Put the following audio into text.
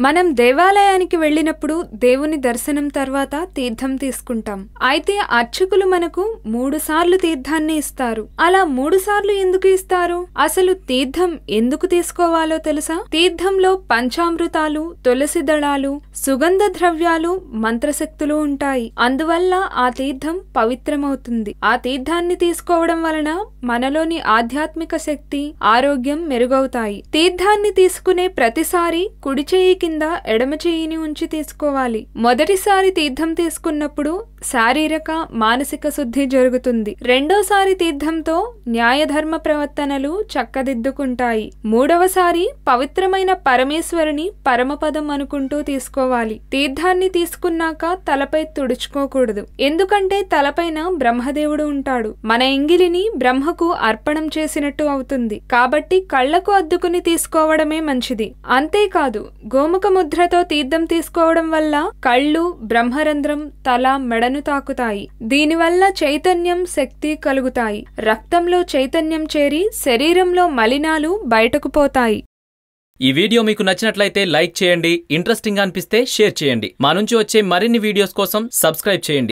మనం దేవాలయానికి వెళ్ళినప్పుడు దేవుని దర్శనం తర్వాత తీర్థం తీసుకుంటాం. అయితే అర్చకులు మనకు మూడు సార్లు తీర్థాన్ని ఇస్తారు. అలా మూడు సార్లు ఎందుకు ఇస్తారు? అసలు తీర్థం ఎందుకు తీసుకోవాలో తెలుసా? తీర్థంలో పంచామృతాలు తులసి దళాలు సుగంధ ద్రవ్యాలు మంత్రశక్తులు ఉంటాయి. అందువల్ల ఆ తీర్థం పవిత్రమవుతుంది. ఆ తీర్థాన్ని తీసుకోవడం వలన మనలోని ఆధ్యాత్మిక శక్తి ఆరోగ్యం మెరుగవుతాయి. తీర్థాన్ని తీసుకునే ప్రతిసారి కుడి కింద ఎడమ చేయిని ఉంచి తీసుకోవాలి. మొదటిసారి తీర్థం తీసుకున్నప్పుడు శారీరక మానసిక శుద్ధి జరుగుతుంది. రెండోసారి తీర్థంతో న్యాయధర్మ ప్రవర్తనలు చక్కదిద్దుకుంటాయి. మూడవసారి పవిత్రమైన పరమేశ్వరుని పరమపదం అనుకుంటూ తీసుకోవాలి. తీర్థాన్ని తీసుకున్నాక తలపై తుడుచుకోకూడదు. ఎందుకంటే తలపైన బ్రహ్మదేవుడు ఉంటాడు. మన ఎంగిలిని బ్రహ్మకు అర్పణం చేసినట్టు అవుతుంది. కాబట్టి కళ్ళకు అద్దుకుని తీసుకోవడమే మంచిది. అంతేకాదు గోముఖ ముద్రతో తీర్థం తీసుకోవడం వల్ల కళ్ళు బ్రహ్మరంధ్రం తల మెడను తాకుతాయి. దీనివల్ల చైతన్యం శక్తి కలుగుతాయి. రక్తంలో చైతన్యం చేరి శరీరంలో మలినాలు బయటకు పోతాయి. ఈ వీడియో మీకు నచ్చినట్లయితే లైక్ చేయండి ఇంట్రెస్టింగ్ అనిపిస్తే షేర్ చేయండి. మా నుంచి వచ్చే మరిన్ని వీడియోస్ కోసం సబ్స్క్రైబ్ చేయండి.